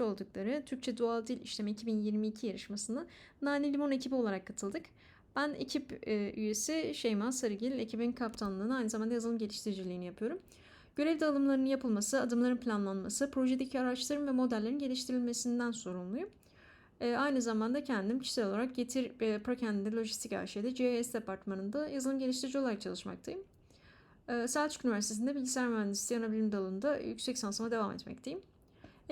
oldukları Türkçe Doğal Dil İşleme 2022 yarışmasına Nane Limon ekibi olarak katıldık. Ben ekip e, üyesi Şeyma Sarıgil, ekibin kaptanlığını aynı zamanda yazılım geliştiriciliğini yapıyorum. Görev dağılımlarının yapılması, adımların planlanması, projedeki araçların ve modellerin geliştirilmesinden sorumluyum. E, aynı zamanda kendim kişisel olarak Getir e, Prakende Lojistik AŞ'de CES departmanında yazılım geliştirici olarak çalışmaktayım. E, Selçuk Üniversitesi'nde bilgisayar mühendisliği anabilim dalında yüksek lisansıma devam etmekteyim.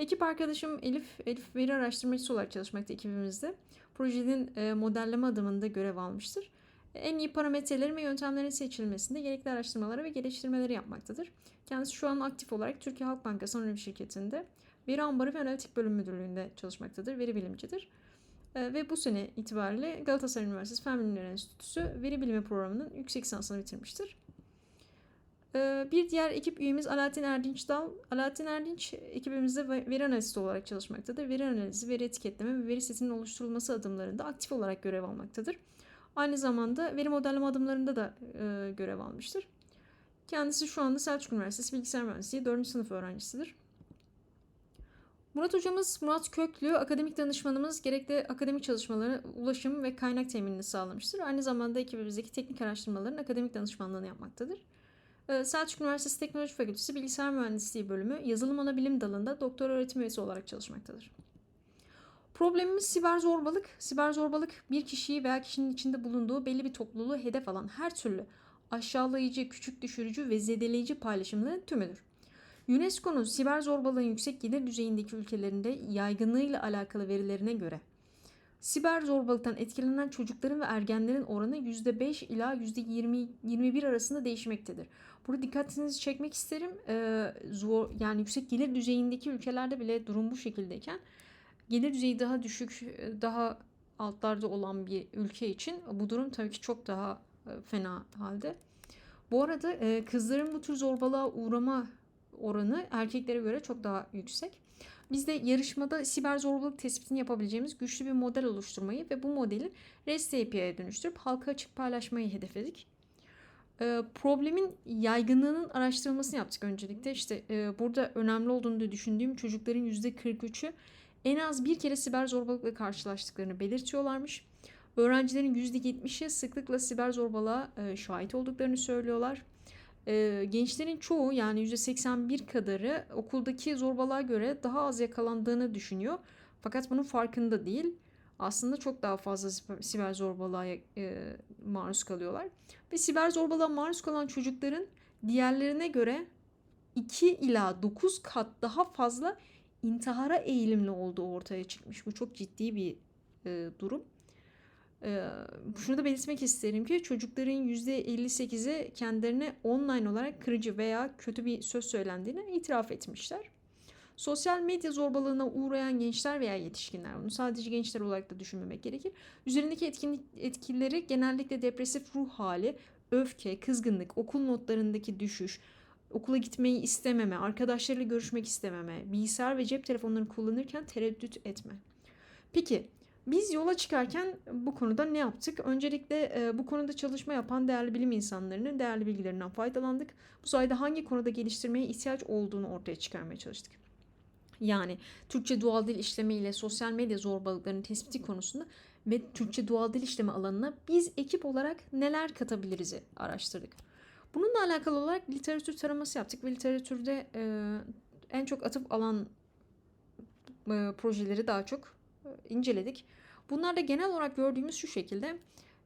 Ekip arkadaşım Elif, Elif veri araştırmacısı olarak çalışmakta ekibimizde. Projenin e, modelleme adımında görev almıştır. En iyi parametrelerin ve yöntemlerin seçilmesinde gerekli araştırmaları ve geliştirmeleri yapmaktadır. Kendisi şu an aktif olarak Türkiye Halk Bankası Anonim Şirketi'nde Veri Ambarı ve Analitik Bölüm Müdürlüğü'nde çalışmaktadır. Veri bilimcidir. E, ve bu sene itibariyle Galatasaray Üniversitesi Fen Bilimleri Enstitüsü Veri Bilimi Programı'nın yüksek lisansını bitirmiştir. Ee, Bir diğer ekip üyemiz Alaaddin Erdinç Dal. Alaaddin Erdinç ekibimizde veri analisti olarak çalışmaktadır. Veri analizi, veri etiketleme ve veri setinin oluşturulması adımlarında aktif olarak görev almaktadır. Aynı zamanda veri modelleme adımlarında da e, görev almıştır. Kendisi şu anda Selçuk Üniversitesi Bilgisayar Mühendisliği 4. sınıf öğrencisidir. Murat hocamız Murat Köklü akademik danışmanımız gerekli akademik çalışmalara ulaşım ve kaynak teminini sağlamıştır. Aynı zamanda ekibimizdeki teknik araştırmaların akademik danışmanlığını yapmaktadır. Ee, Selçuk Üniversitesi Teknoloji Fakültesi Bilgisayar Mühendisliği Bölümü Yazılım Anabilim dalında doktor öğretim üyesi olarak çalışmaktadır. Problemimiz siber zorbalık. Siber zorbalık bir kişiyi veya kişinin içinde bulunduğu belli bir topluluğu hedef alan her türlü aşağılayıcı, küçük düşürücü ve zedeleyici paylaşımların tümüdür. UNESCO'nun siber zorbalığın yüksek gelir düzeyindeki ülkelerinde yaygınlığıyla alakalı verilerine göre siber zorbalıktan etkilenen çocukların ve ergenlerin oranı %5 ila %20 21 arasında değişmektedir. Burada dikkatinizi çekmek isterim. Ee, zor yani yüksek gelir düzeyindeki ülkelerde bile durum bu şekildeyken gelir düzeyi daha düşük, daha altlarda olan bir ülke için bu durum tabii ki çok daha e, fena halde. Bu arada e, kızların bu tür zorbalığa uğrama oranı erkeklere göre çok daha yüksek. Biz de yarışmada siber zorbalık tespitini yapabileceğimiz güçlü bir model oluşturmayı ve bu modeli REST API'ye dönüştürüp halka açık paylaşmayı hedefledik. Ee, problemin yaygınlığının araştırılmasını yaptık öncelikle. İşte e, burada önemli olduğunu düşündüğüm çocukların %43'ü en az bir kere siber zorbalıkla karşılaştıklarını belirtiyorlarmış. Öğrencilerin %70'i sıklıkla siber zorbalığa e, şahit olduklarını söylüyorlar. E, gençlerin çoğu yani %81 kadarı okuldaki zorbalığa göre daha az yakalandığını düşünüyor. Fakat bunun farkında değil. Aslında çok daha fazla siber zorbalığa e, maruz kalıyorlar. Ve siber zorbalığa maruz kalan çocukların diğerlerine göre 2 ila 9 kat daha fazla intihara eğilimli olduğu ortaya çıkmış. Bu çok ciddi bir e, durum. Ee, şunu da belirtmek isterim ki çocukların %58'i kendilerine online olarak kırıcı veya kötü bir söz söylendiğini itiraf etmişler. Sosyal medya zorbalığına uğrayan gençler veya yetişkinler, bunu sadece gençler olarak da düşünmemek gerekir. Üzerindeki etkinlik, etkileri genellikle depresif ruh hali, öfke, kızgınlık, okul notlarındaki düşüş, okula gitmeyi istememe, arkadaşlarıyla görüşmek istememe, bilgisayar ve cep telefonlarını kullanırken tereddüt etme. Peki biz yola çıkarken bu konuda ne yaptık? Öncelikle e, bu konuda çalışma yapan değerli bilim insanlarının değerli bilgilerinden faydalandık. Bu sayede hangi konuda geliştirmeye ihtiyaç olduğunu ortaya çıkarmaya çalıştık. Yani Türkçe doğal dil işleme ile sosyal medya zorbalıklarının tespiti konusunda ve Türkçe doğal dil işleme alanına biz ekip olarak neler katabiliriz araştırdık. Bununla alakalı olarak literatür taraması yaptık ve literatürde e, en çok atıp alan e, projeleri daha çok inceledik. Bunlarda genel olarak gördüğümüz şu şekilde.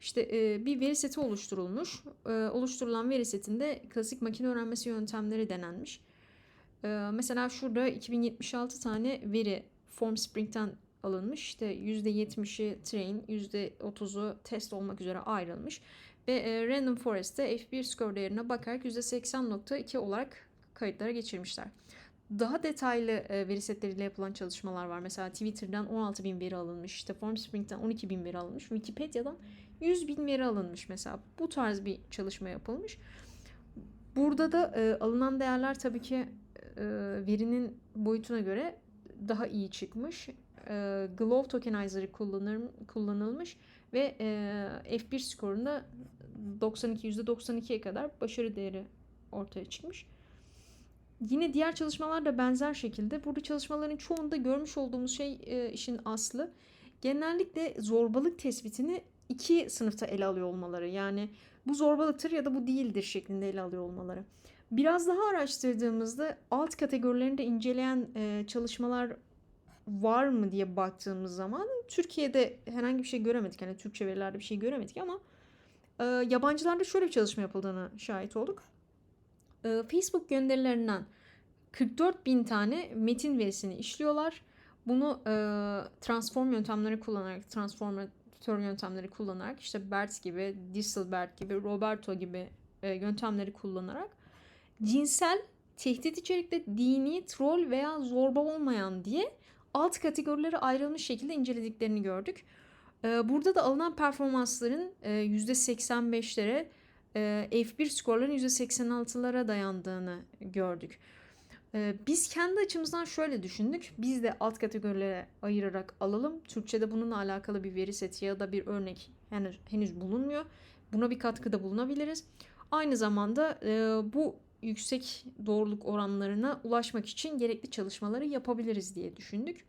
İşte e, bir veri seti oluşturulmuş. E, oluşturulan veri setinde klasik makine öğrenmesi yöntemleri denenmiş. E, mesela şurada 2076 tane veri FormSpring'den alınmış. İşte %70'i train, %30'u test olmak üzere ayrılmış. Ve Random Forest'te F1 score değerine bakarak %80.2 olarak kayıtlara geçirmişler daha detaylı e, veri setleriyle yapılan çalışmalar var. Mesela Twitter'dan 16 bin veri alınmış, işte Formspring'den 12 bin veri alınmış, Wikipedia'dan 100 bin veri alınmış mesela. Bu tarz bir çalışma yapılmış. Burada da e, alınan değerler tabii ki e, verinin boyutuna göre daha iyi çıkmış. E, Glove Tokenizer kullanır, kullanılmış ve e, F1 skorunda 92 %92'ye kadar başarı değeri ortaya çıkmış. Yine diğer çalışmalar da benzer şekilde. Burada çalışmaların çoğunda görmüş olduğumuz şey e, işin aslı. Genellikle zorbalık tespitini iki sınıfta ele alıyor olmaları. Yani bu zorbalıktır ya da bu değildir şeklinde ele alıyor olmaları. Biraz daha araştırdığımızda alt kategorilerini de inceleyen e, çalışmalar var mı diye baktığımız zaman Türkiye'de herhangi bir şey göremedik. Yani Türkçe verilerde bir şey göremedik ama e, yabancılarda şöyle bir çalışma yapıldığını şahit olduk. E, Facebook gönderilerinden 44 bin tane metin verisini işliyorlar. Bunu e, transform yöntemleri kullanarak, transformatör yöntemleri kullanarak işte BERT gibi, Dieselbert gibi, Roberto gibi e, yöntemleri kullanarak cinsel, tehdit içerikli, dini, troll veya zorba olmayan diye alt kategorilere ayrılmış şekilde incelediklerini gördük. E, burada da alınan performansların e, %85'lere, e, F1 skorların %86'lara dayandığını gördük. E, biz kendi açımızdan şöyle düşündük. Biz de alt kategorilere ayırarak alalım. Türkçe'de bununla alakalı bir veri seti ya da bir örnek henüz, henüz bulunmuyor. Buna bir katkıda bulunabiliriz. Aynı zamanda e, bu yüksek doğruluk oranlarına ulaşmak için gerekli çalışmaları yapabiliriz diye düşündük.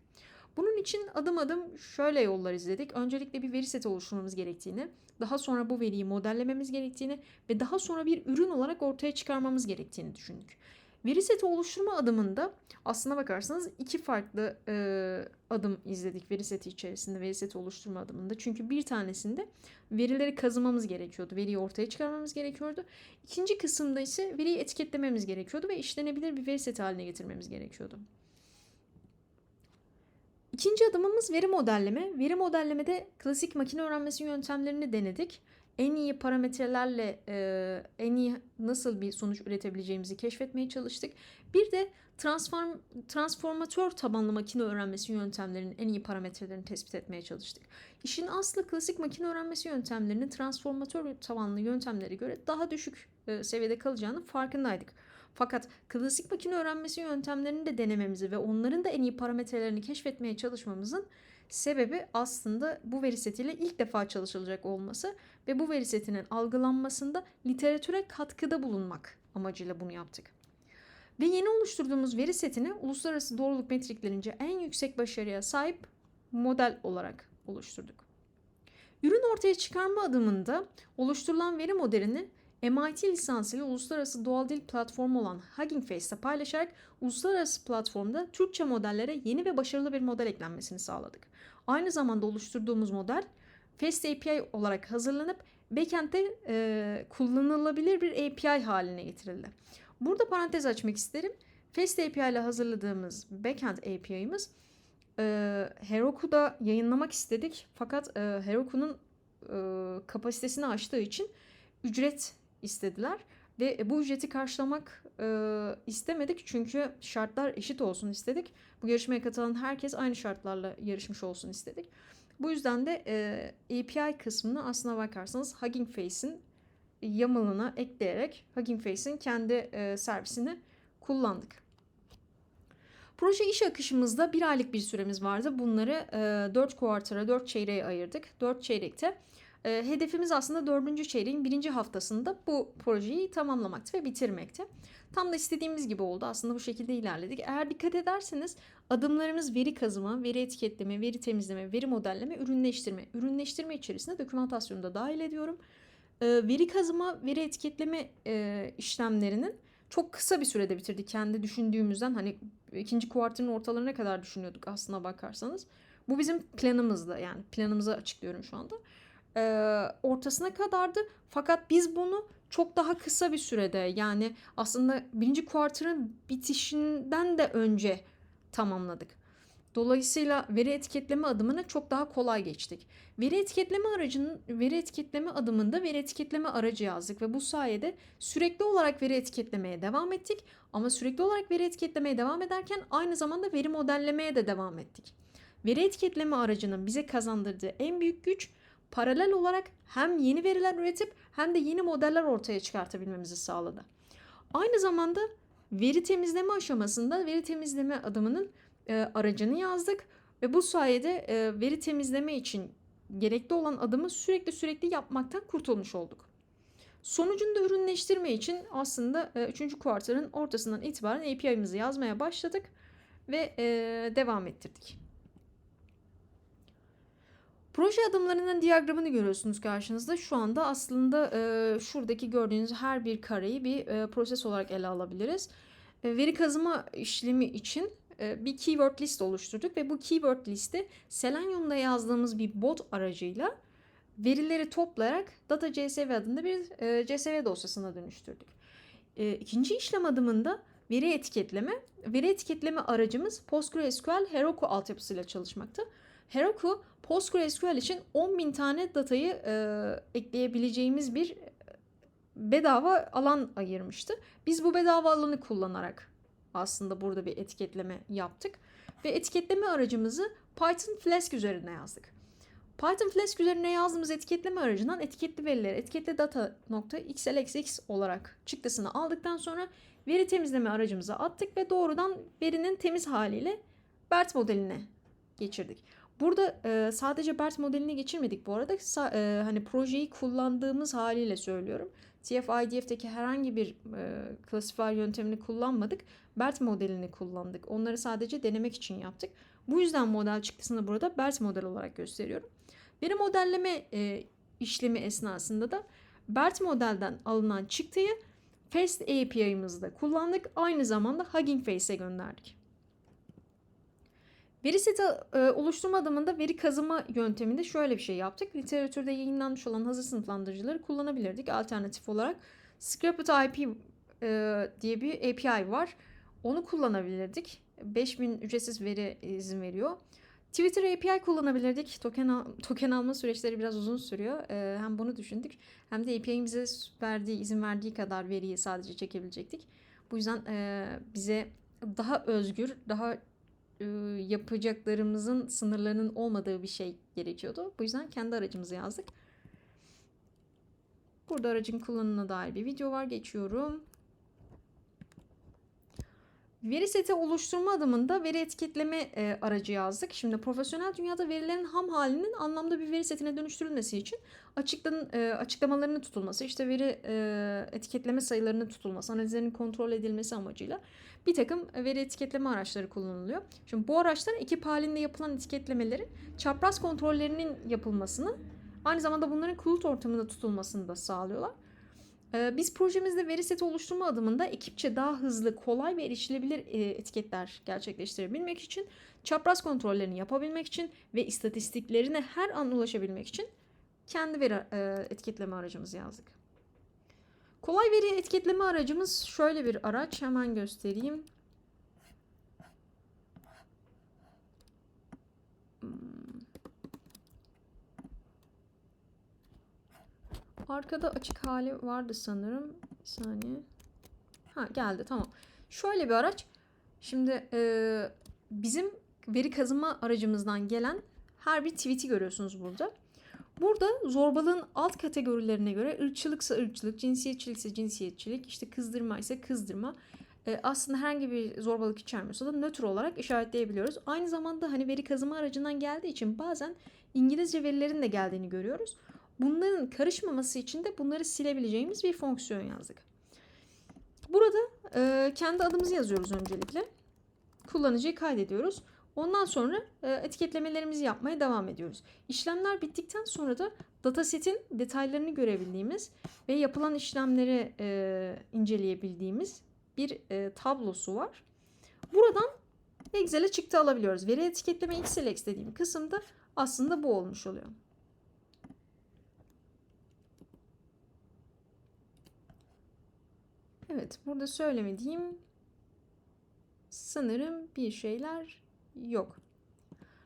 Bunun için adım adım şöyle yollar izledik. Öncelikle bir veri seti oluşturmamız gerektiğini, daha sonra bu veriyi modellememiz gerektiğini ve daha sonra bir ürün olarak ortaya çıkarmamız gerektiğini düşündük. Veri seti oluşturma adımında aslına bakarsanız iki farklı e, adım izledik veri seti içerisinde veri seti oluşturma adımında. Çünkü bir tanesinde verileri kazımamız gerekiyordu. Veriyi ortaya çıkarmamız gerekiyordu. İkinci kısımda ise veriyi etiketlememiz gerekiyordu ve işlenebilir bir veri seti haline getirmemiz gerekiyordu. İkinci adımımız veri modelleme. Veri modellemede klasik makine öğrenmesi yöntemlerini denedik. En iyi parametrelerle e, en iyi nasıl bir sonuç üretebileceğimizi keşfetmeye çalıştık. Bir de transform, transformatör tabanlı makine öğrenmesi yöntemlerinin en iyi parametrelerini tespit etmeye çalıştık. İşin aslı klasik makine öğrenmesi yöntemlerinin transformatör tabanlı yöntemlere göre daha düşük e, seviyede kalacağını farkındaydık. Fakat klasik makine öğrenmesi yöntemlerini de denememizi ve onların da en iyi parametrelerini keşfetmeye çalışmamızın sebebi aslında bu veri setiyle ilk defa çalışılacak olması ve bu veri setinin algılanmasında literatüre katkıda bulunmak amacıyla bunu yaptık. Ve yeni oluşturduğumuz veri setini uluslararası doğruluk metriklerince en yüksek başarıya sahip model olarak oluşturduk. Ürün ortaya çıkarma adımında oluşturulan veri modelini MIT lisansıyla uluslararası doğal dil platformu olan Hugging Face'te paylaşarak uluslararası platformda Türkçe modellere yeni ve başarılı bir model eklenmesini sağladık. Aynı zamanda oluşturduğumuz model Fast API olarak hazırlanıp backend'de e, kullanılabilir bir API haline getirildi. Burada parantez açmak isterim. Fast API ile hazırladığımız backend API'miz e, Heroku'da yayınlamak istedik. Fakat e, Heroku'nun e, kapasitesini aştığı için ücret istediler. Ve bu ücreti karşılamak e, istemedik çünkü şartlar eşit olsun istedik. Bu yarışmaya katılan herkes aynı şartlarla yarışmış olsun istedik. Bu yüzden de e, API kısmını aslına bakarsanız Hugging Face'in YAML'ına ekleyerek Hugging Face'in kendi e, servisini kullandık. Proje iş akışımızda bir aylık bir süremiz vardı. Bunları e, 4 kuartara, 4 çeyreğe ayırdık. 4 çeyrekte e, hedefimiz aslında 4. çeyreğin birinci haftasında bu projeyi tamamlamaktı ve bitirmekti. Tam da istediğimiz gibi oldu. Aslında bu şekilde ilerledik. Eğer dikkat ederseniz adımlarımız veri kazıma, veri etiketleme, veri temizleme, veri modelleme, ürünleştirme. Ürünleştirme içerisinde dokümantasyonu da dahil ediyorum. E, veri kazıma, veri etiketleme e, işlemlerinin çok kısa bir sürede bitirdik. Kendi düşündüğümüzden hani ikinci kuartının ortalarına kadar düşünüyorduk aslına bakarsanız. Bu bizim planımızdı yani planımızı açıklıyorum şu anda. Ee, ortasına kadardı. Fakat biz bunu çok daha kısa bir sürede yani aslında birinci kuartının bitişinden de önce tamamladık. Dolayısıyla veri etiketleme adımına çok daha kolay geçtik. Veri etiketleme aracının veri etiketleme adımında veri etiketleme aracı yazdık ve bu sayede sürekli olarak veri etiketlemeye devam ettik. Ama sürekli olarak veri etiketlemeye devam ederken aynı zamanda veri modellemeye de devam ettik. Veri etiketleme aracının bize kazandırdığı en büyük güç paralel olarak hem yeni veriler üretip hem de yeni modeller ortaya çıkartabilmemizi sağladı. Aynı zamanda veri temizleme aşamasında veri temizleme adımının e, aracını yazdık ve bu sayede e, veri temizleme için gerekli olan adımı sürekli sürekli yapmaktan kurtulmuş olduk. Sonucunda ürünleştirme için aslında 3. kuartının ortasından itibaren API'mizi yazmaya başladık ve e, devam ettirdik. Proje adımlarının diyagramını görüyorsunuz karşınızda. Şu anda aslında e, şuradaki gördüğünüz her bir kareyi bir e, proses olarak ele alabiliriz. E, veri kazıma işlemi için e, bir keyword list oluşturduk ve bu keyword listi Selenium'da yazdığımız bir bot aracıyla verileri toplayarak data CSV adında bir e, CSV dosyasına dönüştürdük. E, ikinci işlem adımında veri etiketleme. Veri etiketleme aracımız PostgreSQL Heroku altyapısıyla çalışmakta. Heroku PostgreSQL için 10.000 tane datayı e, ekleyebileceğimiz bir bedava alan ayırmıştı. Biz bu bedava alanı kullanarak aslında burada bir etiketleme yaptık. Ve etiketleme aracımızı Python Flask üzerine yazdık. Python Flask üzerine yazdığımız etiketleme aracından etiketli verileri etiketli data.xlxx olarak çıktısını aldıktan sonra veri temizleme aracımıza attık ve doğrudan verinin temiz haliyle BERT modeline geçirdik. Burada e, sadece BERT modelini geçirmedik bu arada. Sa- e, hani projeyi kullandığımız haliyle söylüyorum. TF-IDF'deki herhangi bir e, classifier yöntemini kullanmadık. BERT modelini kullandık. Onları sadece denemek için yaptık. Bu yüzden model çıktısını burada BERT model olarak gösteriyorum. Veri modelleme e, işlemi esnasında da BERT modelden alınan çıktıyı FAST API'mızda kullandık. Aynı zamanda Hugging Face'e gönderdik. Veri seti e, oluşturma adımında veri kazıma yönteminde şöyle bir şey yaptık. Literatürde yayınlanmış olan hazır sınıflandırıcıları kullanabilirdik alternatif olarak. Scrapit IP e, diye bir API var. Onu kullanabilirdik. 5000 ücretsiz veri izin veriyor. Twitter API kullanabilirdik. Token, al token alma süreçleri biraz uzun sürüyor. Ee, hem bunu düşündük hem de API'nin bize verdiği, izin verdiği kadar veriyi sadece çekebilecektik. Bu yüzden e, bize daha özgür, daha e, yapacaklarımızın sınırlarının olmadığı bir şey gerekiyordu. Bu yüzden kendi aracımızı yazdık. Burada aracın kullanımına dair bir video var. Geçiyorum. Veri seti oluşturma adımında veri etiketleme e, aracı yazdık. Şimdi profesyonel dünyada verilerin ham halinin anlamda bir veri setine dönüştürülmesi için açıklan, e, açıklamalarının tutulması, işte veri e, etiketleme sayılarının tutulması, analizlerin kontrol edilmesi amacıyla bir takım veri etiketleme araçları kullanılıyor. Şimdi bu araçlar ekip halinde yapılan etiketlemelerin çapraz kontrollerinin yapılmasını, aynı zamanda bunların kulut ortamında tutulmasını da sağlıyorlar. Ee, biz projemizde veri seti oluşturma adımında ekipçe daha hızlı, kolay ve erişilebilir e, etiketler gerçekleştirebilmek için, çapraz kontrollerini yapabilmek için ve istatistiklerine her an ulaşabilmek için kendi veri e, etiketleme aracımızı yazdık. Kolay veri etiketleme aracımız şöyle bir araç. Hemen göstereyim. Arkada açık hali vardı sanırım. Bir saniye. Ha geldi tamam. Şöyle bir araç. Şimdi e, bizim veri kazıma aracımızdan gelen her bir tweet'i görüyorsunuz burada. Burada zorbalığın alt kategorilerine göre ırkçılıksa ırkçılık, cinsiyetçilikse cinsiyetçilik, işte kızdırma ise kızdırma. E, aslında herhangi bir zorbalık içermiyorsa da nötr olarak işaretleyebiliyoruz. Aynı zamanda hani veri kazıma aracından geldiği için bazen İngilizce verilerin de geldiğini görüyoruz. Bunların karışmaması için de bunları silebileceğimiz bir fonksiyon yazdık. Burada e, kendi adımızı yazıyoruz öncelikle. Kullanıcıyı kaydediyoruz. Ondan sonra e, etiketlemelerimizi yapmaya devam ediyoruz. İşlemler bittikten sonra da datasetin detaylarını görebildiğimiz ve yapılan işlemleri e, inceleyebildiğimiz bir e, tablosu var. Buradan Excel'e çıktı alabiliyoruz. Veri etiketleme XLX dediğim kısımda aslında bu olmuş oluyor. Evet, burada söylemediğim sanırım bir şeyler yok.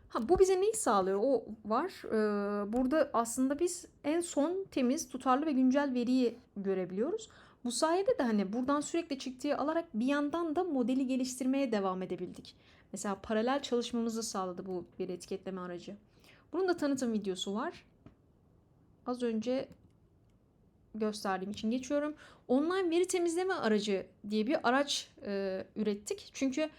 Ha, bu bize neyi sağlıyor? O var. Ee, burada aslında biz en son temiz, tutarlı ve güncel veriyi görebiliyoruz. Bu sayede de hani buradan sürekli çıktığı alarak bir yandan da modeli geliştirmeye devam edebildik. Mesela paralel çalışmamızı sağladı bu bir etiketleme aracı. Bunun da tanıtım videosu var. Az önce gösterdiğim için geçiyorum. Online veri temizleme aracı diye bir araç e, ürettik. Çünkü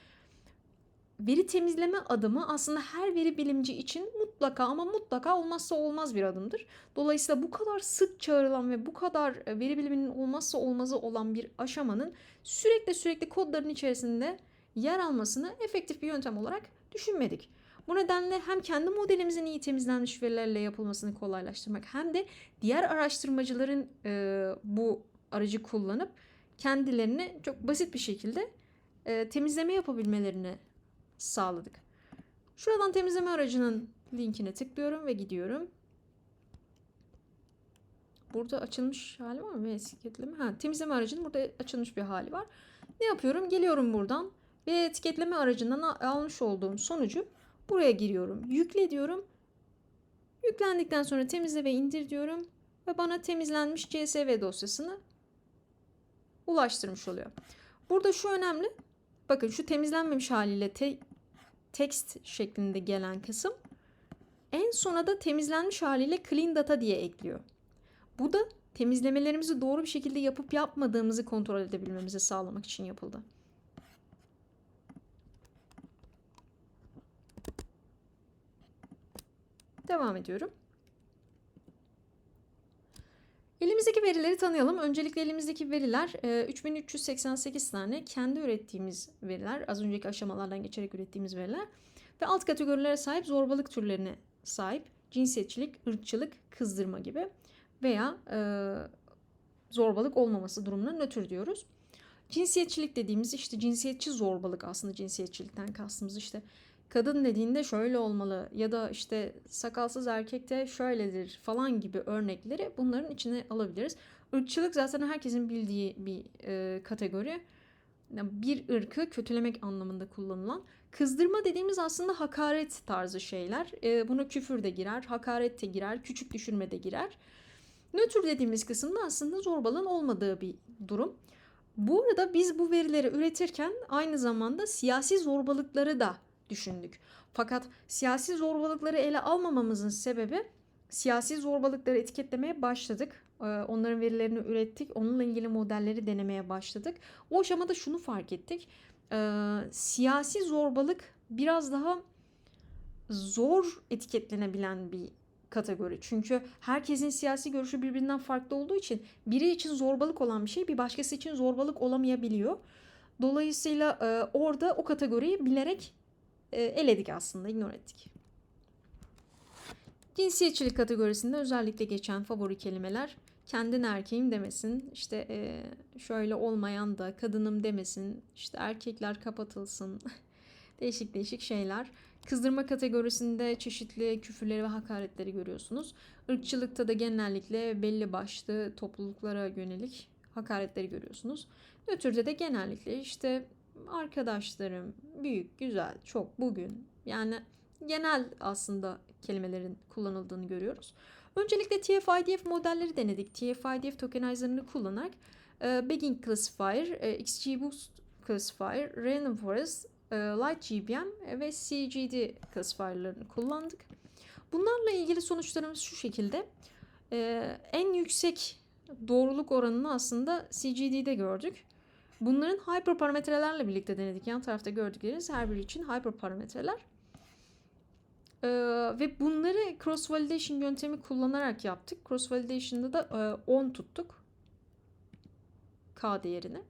veri temizleme adımı aslında her veri bilimci için mutlaka ama mutlaka olmazsa olmaz bir adımdır. Dolayısıyla bu kadar sık çağrılan ve bu kadar e, veri biliminin olmazsa olmazı olan bir aşamanın sürekli sürekli kodların içerisinde yer almasını efektif bir yöntem olarak düşünmedik. Bu nedenle hem kendi modelimizin iyi temizlenmiş verilerle yapılmasını kolaylaştırmak hem de diğer araştırmacıların e, bu aracı kullanıp kendilerini çok basit bir şekilde e, temizleme yapabilmelerini sağladık. Şuradan temizleme aracının linkine tıklıyorum ve gidiyorum. Burada açılmış hali var mı? Etiketleme. Ha, temizleme aracının burada açılmış bir hali var. Ne yapıyorum? Geliyorum buradan ve etiketleme aracından almış olduğum sonucu buraya giriyorum. Yükle diyorum. Yüklendikten sonra temizle ve indir diyorum ve bana temizlenmiş CSV dosyasını ulaştırmış oluyor. Burada şu önemli. Bakın şu temizlenmemiş haliyle te text şeklinde gelen kısım en sona da temizlenmiş haliyle clean data diye ekliyor. Bu da temizlemelerimizi doğru bir şekilde yapıp yapmadığımızı kontrol edebilmemizi sağlamak için yapıldı. Devam ediyorum. Elimizdeki verileri tanıyalım. Öncelikle elimizdeki veriler 3388 e, tane kendi ürettiğimiz veriler. Az önceki aşamalardan geçerek ürettiğimiz veriler. Ve alt kategorilere sahip zorbalık türlerine sahip. Cinsiyetçilik, ırkçılık, kızdırma gibi veya e, zorbalık olmaması durumuna nötr diyoruz. Cinsiyetçilik dediğimiz işte cinsiyetçi zorbalık aslında cinsiyetçilikten kastımız işte kadın dediğinde şöyle olmalı ya da işte sakalsız erkek de şöyledir falan gibi örnekleri bunların içine alabiliriz. Irkçılık zaten herkesin bildiği bir e, kategori. Bir ırkı kötülemek anlamında kullanılan. Kızdırma dediğimiz aslında hakaret tarzı şeyler. E, buna küfür de girer, hakaret de girer, küçük düşürme de girer. Nötr dediğimiz kısımda aslında zorbalığın olmadığı bir durum. Bu arada biz bu verileri üretirken aynı zamanda siyasi zorbalıkları da düşündük. Fakat siyasi zorbalıkları ele almamamızın sebebi siyasi zorbalıkları etiketlemeye başladık. Ee, onların verilerini ürettik. Onunla ilgili modelleri denemeye başladık. O aşamada şunu fark ettik. Ee, siyasi zorbalık biraz daha zor etiketlenebilen bir kategori. Çünkü herkesin siyasi görüşü birbirinden farklı olduğu için biri için zorbalık olan bir şey bir başkası için zorbalık olamayabiliyor. Dolayısıyla e, orada o kategoriyi bilerek e, eledik aslında, ignore ettik. Cinsiyetçilik kategorisinde özellikle geçen favori kelimeler kendin erkeğim demesin, işte e, şöyle olmayan da kadınım demesin, işte erkekler kapatılsın, değişik değişik şeyler. Kızdırma kategorisinde çeşitli küfürleri ve hakaretleri görüyorsunuz. Irkçılıkta da genellikle belli başlı topluluklara yönelik hakaretleri görüyorsunuz. Nötrde de genellikle işte arkadaşlarım, büyük, güzel, çok, bugün yani genel aslında kelimelerin kullanıldığını görüyoruz. Öncelikle TF-IDF modelleri denedik. TF-IDF tokenizer'ını kullanarak e, Begging Classifier, e, XGBoost Classifier, Random Forest, e, Light GBM ve CGD classifier'larını kullandık. Bunlarla ilgili sonuçlarımız şu şekilde. E, en yüksek doğruluk oranını aslında CGD'de gördük. Bunların hyperparametrelerle birlikte denedik. Yan tarafta gördükleriniz her biri için hyperparametreler. Ee, ve bunları cross validation yöntemi kullanarak yaptık. Cross validation'da da e, 10 tuttuk. K değerini.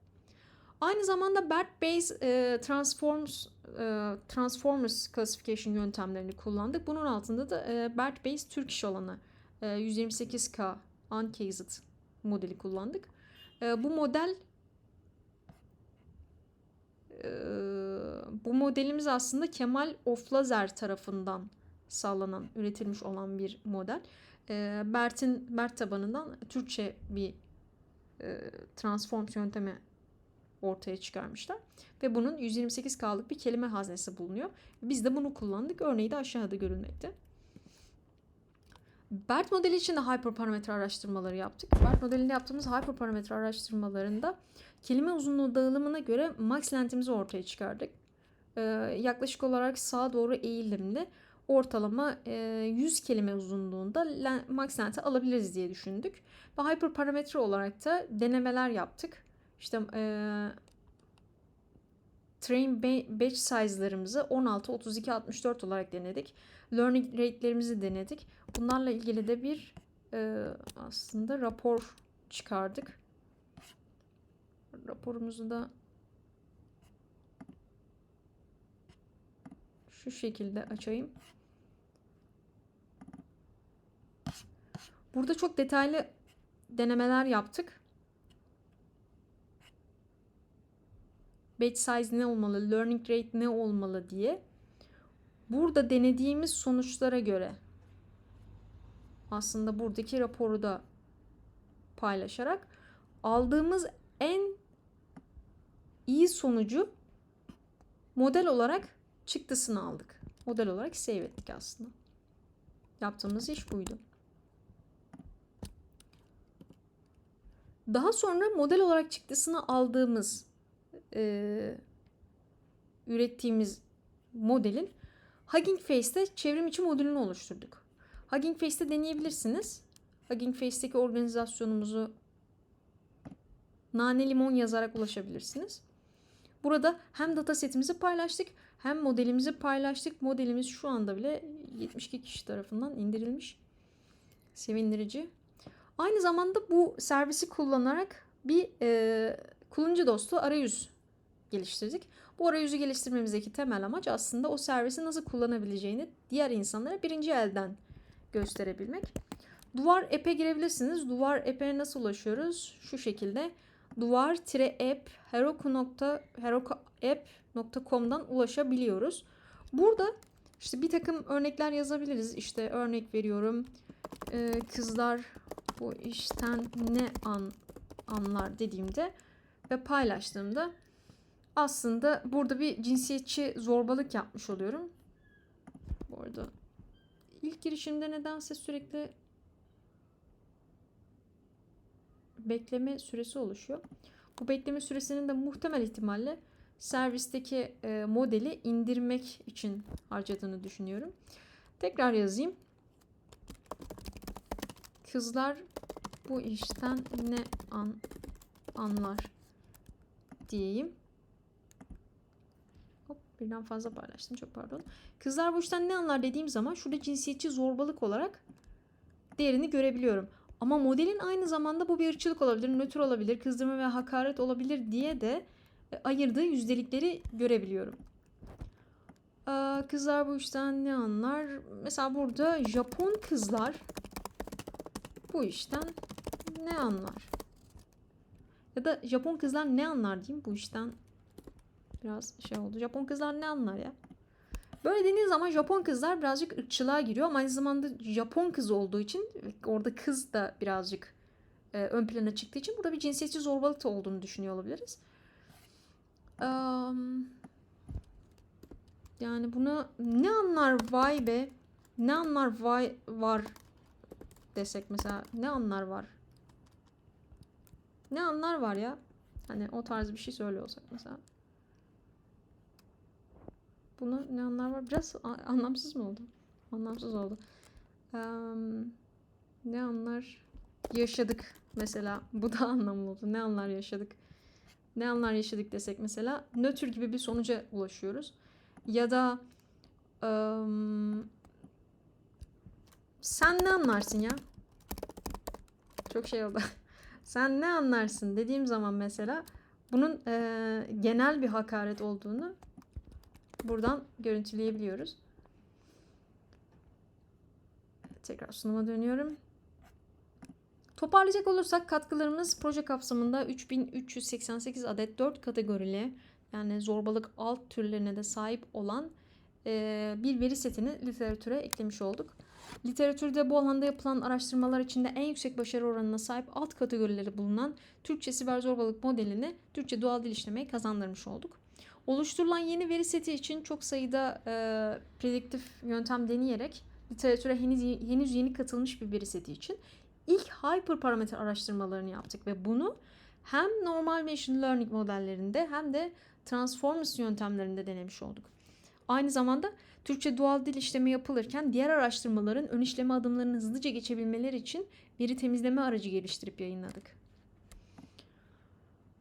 Aynı zamanda BERT Base e, Transforms e, Transformers Classification yöntemlerini kullandık. Bunun altında da e, BERT Base Turkish olanı e, 128K Uncased modeli kullandık. E, bu model bu modelimiz aslında Kemal Oflazer tarafından sağlanan, üretilmiş olan bir model. E, Bert'in Bert tabanından Türkçe bir e, transform yöntemi ortaya çıkarmışlar. Ve bunun 128K'lık bir kelime haznesi bulunuyor. Biz de bunu kullandık. Örneği de aşağıda görülmekte. BERT modeli için de hyperparametre araştırmaları yaptık. BERT modelinde yaptığımız hyperparametre araştırmalarında kelime uzunluğu dağılımına göre max length'imizi ortaya çıkardık. Ee, yaklaşık olarak sağa doğru eğilimli ortalama e, 100 kelime uzunluğunda max length'i alabiliriz diye düşündük. Ve hyperparametre olarak da denemeler yaptık. İşte e, train ba- batch size'larımızı 16, 32, 64 olarak denedik. Learning rate'lerimizi denedik. Bunlarla ilgili de bir e, aslında rapor çıkardık. Raporumuzu da şu şekilde açayım. Burada çok detaylı denemeler yaptık. Batch size ne olmalı, learning rate ne olmalı diye. Burada denediğimiz sonuçlara göre aslında buradaki raporu da paylaşarak aldığımız en iyi sonucu model olarak çıktısını aldık. Model olarak save ettik aslında. Yaptığımız iş buydu. Daha sonra model olarak çıktısını aldığımız e, ürettiğimiz modelin Hugging Face'te çevrim içi modülünü oluşturduk. Hugging Face'te deneyebilirsiniz. Hugging Face'teki organizasyonumuzu nane limon yazarak ulaşabilirsiniz. Burada hem datasetimizi paylaştık hem modelimizi paylaştık. Modelimiz şu anda bile 72 kişi tarafından indirilmiş. Sevindirici. Aynı zamanda bu servisi kullanarak bir e, kullanıcı dostu arayüz geliştirdik. Bu arayüzü geliştirmemizdeki temel amaç aslında o servisi nasıl kullanabileceğini diğer insanlara birinci elden gösterebilmek. Duvar app'e girebilirsiniz. Duvar app'e nasıl ulaşıyoruz? Şu şekilde duvar-app heroku.heroku.app.com'dan ulaşabiliyoruz. Burada işte bir takım örnekler yazabiliriz. İşte örnek veriyorum. Ee, kızlar bu işten ne an anlar dediğimde ve paylaştığımda aslında burada bir cinsiyetçi zorbalık yapmış oluyorum. Bu arada ilk girişimde nedense sürekli bekleme süresi oluşuyor. Bu bekleme süresinin de muhtemel ihtimalle servisteki e, modeli indirmek için harcadığını düşünüyorum. Tekrar yazayım. Kızlar bu işten ne an, anlar diyeyim. Hop birden fazla paylaştım çok pardon. Kızlar bu işten ne anlar dediğim zaman şurada cinsiyetçi zorbalık olarak değerini görebiliyorum. Ama modelin aynı zamanda bu bir ırkçılık olabilir, nötr olabilir, kızdırma ve hakaret olabilir diye de e, ayırdığı yüzdelikleri görebiliyorum. Ee, kızlar bu işten ne anlar? Mesela burada Japon kızlar bu işten ne anlar? Ya da Japon kızlar ne anlar diyeyim bu işten biraz şey oldu. Japon kızlar ne anlar ya? Böyle dediğiniz zaman Japon kızlar birazcık ırkçılığa giriyor ama aynı zamanda Japon kız olduğu için orada kız da birazcık e, ön plana çıktığı için burada bir cinsiyetçi zorbalık da olduğunu düşünüyor olabiliriz. Um, yani buna ne anlar vay be? Ne anlar vay var desek mesela ne anlar var? Ne anlar var ya? Hani o tarz bir şey söylüyorsak mesela. Buna ne anlar var? Biraz anlamsız mı oldu? Anlamsız oldu. Um, ne anlar yaşadık mesela. Bu da anlamlı oldu. Ne anlar yaşadık? Ne anlar yaşadık desek mesela nötr gibi bir sonuca ulaşıyoruz. Ya da um, sen ne anlarsın ya? Çok şey oldu. sen ne anlarsın dediğim zaman mesela bunun e, genel bir hakaret olduğunu buradan görüntüleyebiliyoruz. Tekrar sunuma dönüyorum. Toparlayacak olursak katkılarımız proje kapsamında 3388 adet 4 kategorili yani zorbalık alt türlerine de sahip olan e, bir veri setini literatüre eklemiş olduk. Literatürde bu alanda yapılan araştırmalar içinde en yüksek başarı oranına sahip alt kategorileri bulunan Türkçe siber zorbalık modelini Türkçe doğal dil işlemeyi kazandırmış olduk. Oluşturulan yeni veri seti için çok sayıda e, prediktif yöntem deneyerek literatüre henüz, henüz yeni katılmış bir veri seti için ilk hyperparametre araştırmalarını yaptık ve bunu hem normal machine learning modellerinde hem de transformers yöntemlerinde denemiş olduk. Aynı zamanda Türkçe doğal dil işlemi yapılırken diğer araştırmaların ön işleme adımlarını hızlıca geçebilmeleri için veri temizleme aracı geliştirip yayınladık.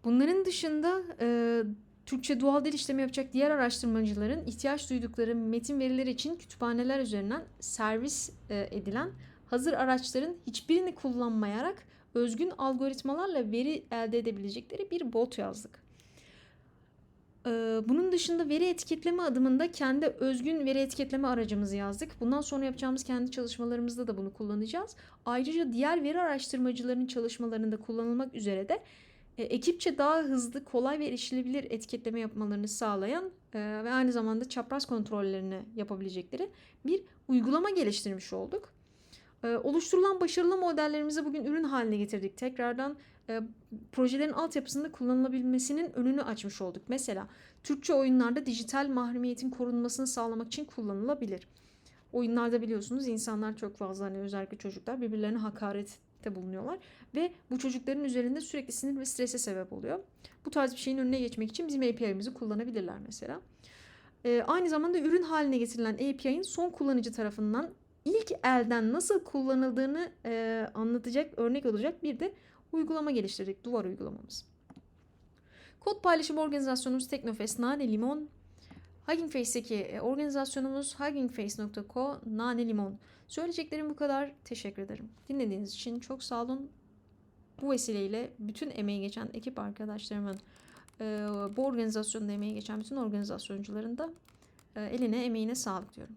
Bunların dışında e, Türkçe doğal dil işlemi yapacak diğer araştırmacıların ihtiyaç duydukları metin verileri için kütüphaneler üzerinden servis e, edilen hazır araçların hiçbirini kullanmayarak özgün algoritmalarla veri elde edebilecekleri bir bot yazdık. Ee, Bunun dışında veri etiketleme adımında kendi özgün veri etiketleme aracımızı yazdık. Bundan sonra yapacağımız kendi çalışmalarımızda da bunu kullanacağız. Ayrıca diğer veri araştırmacılarının çalışmalarında kullanılmak üzere de e, ekipçe daha hızlı, kolay ve erişilebilir etiketleme yapmalarını sağlayan e, ve aynı zamanda çapraz kontrollerini yapabilecekleri bir uygulama geliştirmiş olduk. E, oluşturulan başarılı modellerimizi bugün ürün haline getirdik. Tekrardan e, projelerin altyapısında kullanılabilmesinin önünü açmış olduk. Mesela Türkçe oyunlarda dijital mahrumiyetin korunmasını sağlamak için kullanılabilir. Oyunlarda biliyorsunuz insanlar çok fazla hani özellikle çocuklar birbirlerine hakarette bulunuyorlar ve bu çocukların üzerinde sürekli sinir ve strese sebep oluyor. Bu tarz bir şeyin önüne geçmek için bizim API'mizi kullanabilirler mesela. Ee, aynı zamanda ürün haline getirilen API'nin son kullanıcı tarafından ilk elden nasıl kullanıldığını e, anlatacak örnek olacak bir de uygulama geliştirdik. Duvar uygulamamız. Kod paylaşım organizasyonumuz Teknofest, Nane Limon. Hugging Face'teki e, organizasyonumuz huggingface.co, Nane Limon. Söyleyeceklerim bu kadar. Teşekkür ederim. Dinlediğiniz için çok sağ olun. Bu vesileyle bütün emeği geçen ekip arkadaşlarımın, e, bu organizasyonda emeği geçen bütün organizasyoncuların da e, eline emeğine sağlık diyorum.